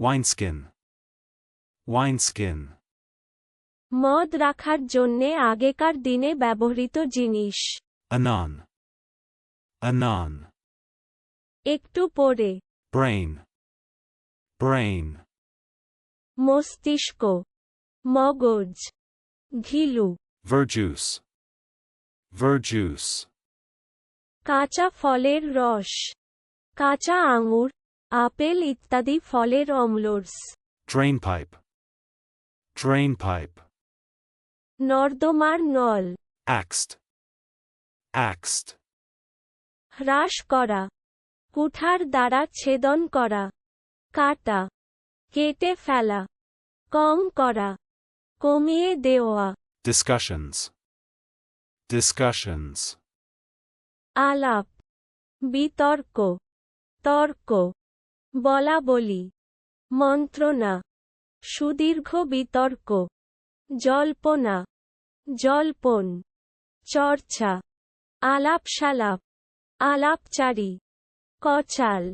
wineskin, wineskin, মদ রাখার জন্যে আগেকার দিনে ব্যবহৃত জিনিস anon, anon, একটু পরে brain, brain, মস্তিষ্ক মগজ ঘিলু verjuice, verjuice, কাঁচা ফলের রস কাঁচা আঙুর আপেল ইত্যাদি ফলের অম্লরস। Drainpipe, drainpipe, নর্দমার নল। Axed, axed, হ্রাস করা। কুঠার দ্বারা ছেদন করা। কাটা। কেটে ফেলা। কম করা। কমিয়ে দেওয়া। Discussions, discussions, আলাপ। বিতর্ক। তর্ক। বলা বলি। মন্ত্রণা। সুদীর্ঘ বিতর্ক। জল্পনা। জল্পন। চর্চা। আলাপসালাপ আলাপচারী। কচাল।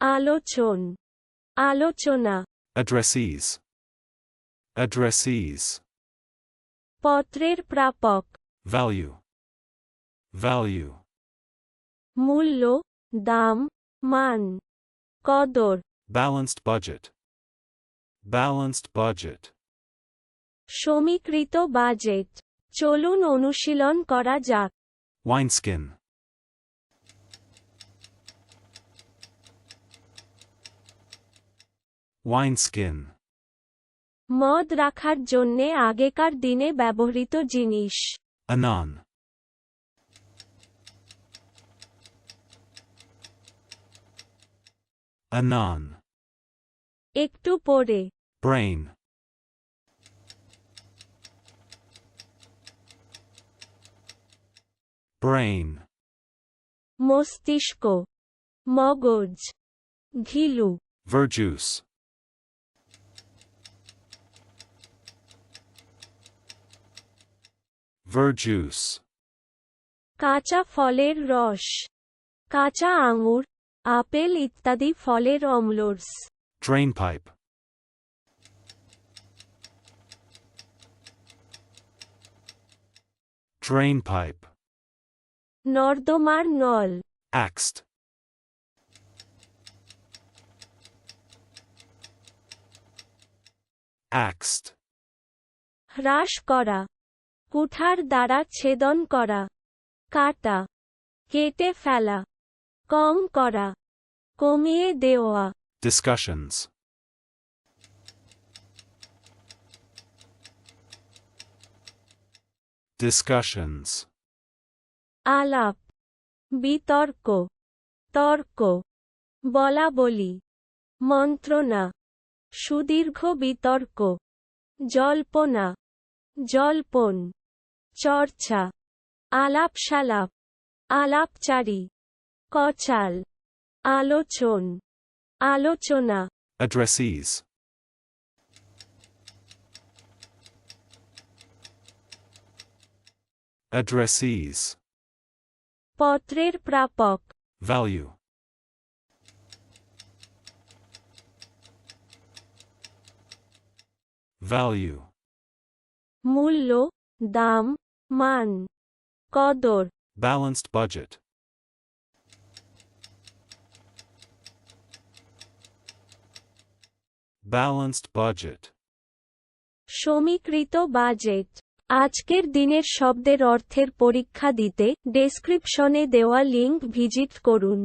আলোচন। আলোচনা। Addressees, addressees, পত্রের প্রাপক। Value, value, মূল্য। দাম। মান। কদর ব্যালেন্সড বাজেট ব্যালেন্সড বাজেট সমীকৃত বাজেট চলুন অনুশীলন করা যাক। ওয়াইনস্কিন ওয়াইনস্কিন মদ রাখার জন্যে আগেকার দিনে ব্যবহৃত জিনিস। Anon anon, একটু পরে brain, brain, মস্তিষ্ক মগজ ঘিলু verjuice, verjuice, কাঁচা ফলের রস কাঁচা আঙুর Apple ইত্যাদি ফলের অম্লরস। Drainpipe, drainpipe, নর্দমার নল। Axed, axed, হ্রাস করা। কুঠার দ্বারা ছেদন করা। কাটা। কেটে ফেলা। কম করা কমিয়ে দেওয়া। Discussions, discussions, আলাপ বিতর্ক তর্ক বলা বলি মন্ত্রণা সুদীর্ঘ বিতর্ক জল্পনা জল্পন চর্চা আলাপসালাপ আলাপচারী। কচাল আলোচন আলোচনা addressees, addressees, পত্রের প্রাপক value, value, মূল্য দাম মান কদর balanced budget, Balanced budget, সমীকৃত বাজেট আজকের দিনের শব্দের অর্থের পরীক্ষা দিতে ডেসক্রিপশনে দেওয়া লিঙ্ক ভিজিট করুন।